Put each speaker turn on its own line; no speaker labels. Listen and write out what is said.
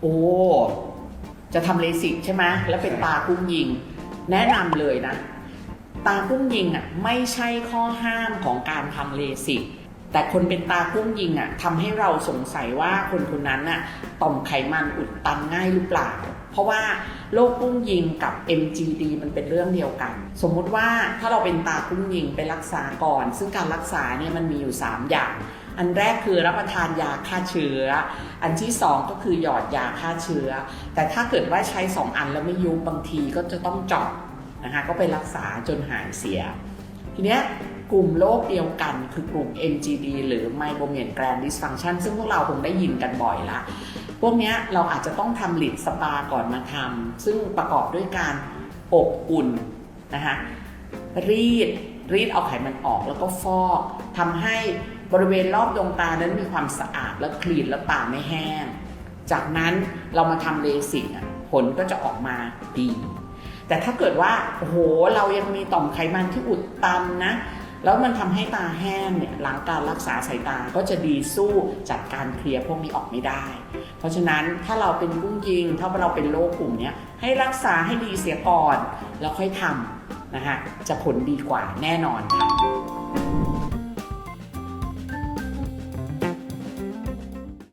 โอ้ จะทำเลสิกใช่ไหมแล้วเป็นตากุ้งยิง แนะนำเลยนะ ตากุ้งยิงอะไม่ใช่ข้อห้ามของการทำเลสิกแต่คนเป็นตากุ้งยิงอะทำให้เราสงสัยว่าคนคนนั้นอะต่อมไขมันอุดตันง่ายหรือเปล่า เพราะว่าโรคกุ้งยิงกับ MGD มันเป็นเรื่องเดียวกัน สมมุติว่าถ้าเราเป็นตากุ้งยิงไปรักษาก่อน ซึ่งการรักษาเนี่ยมันมีอยู่ 3 อย่าง อันแรกคือรับประทานยาฆ่าเชื้อ อันที่ 2 ก็คือหยอดยาฆ่าเชื้อ แต่ถ้าเกิดว่าใช้ 2 อันแล้วไม่ยุบบางทีก็จะต้องเจาะนะคะก็ไปรักษาจนหายเสีย ทีเนี้ยกลุ่มโรคเดียวกันคือกลุ่ม MGD หรือ Meibomian Gland Dysfunction ซึ่งพวกเราคงได้ยินกันบ่อยละ วกนี้เราอาจจะต้องทำหลิดสปาก่อนมาทำซึ่งประกอบด้วยการอบอุ่นนะคะรีดรีดเอาไขมันออกแล้วก็ฟอกทำให้บริเวณรอบดวงตานั้นมีความสะอาดและคลีนและตาไม่แห้ง จากนั้นเรามาทำเลสิกผลก็จะออกมาดี แต่ถ้าเกิดว่าโอ้โหเรายังมีต่อมไขมันที่อุดตันนะ แล้วมันทำให้ตาแห้งเนี่ยหลังการรักษาสายตาก็จะดีสู้จัดการเคลียร์พวกนี้ออกไม่ได้ เพราะฉะนั้นถ้าเราเป็นกุ้งยิง ถ้าเราเป็นโรคกลุ่มนี้ให้รักษาให้ดีเสียก่อน แล้วค่อยทำนะคะจะผลดีกว่าแน่นอนค่ะ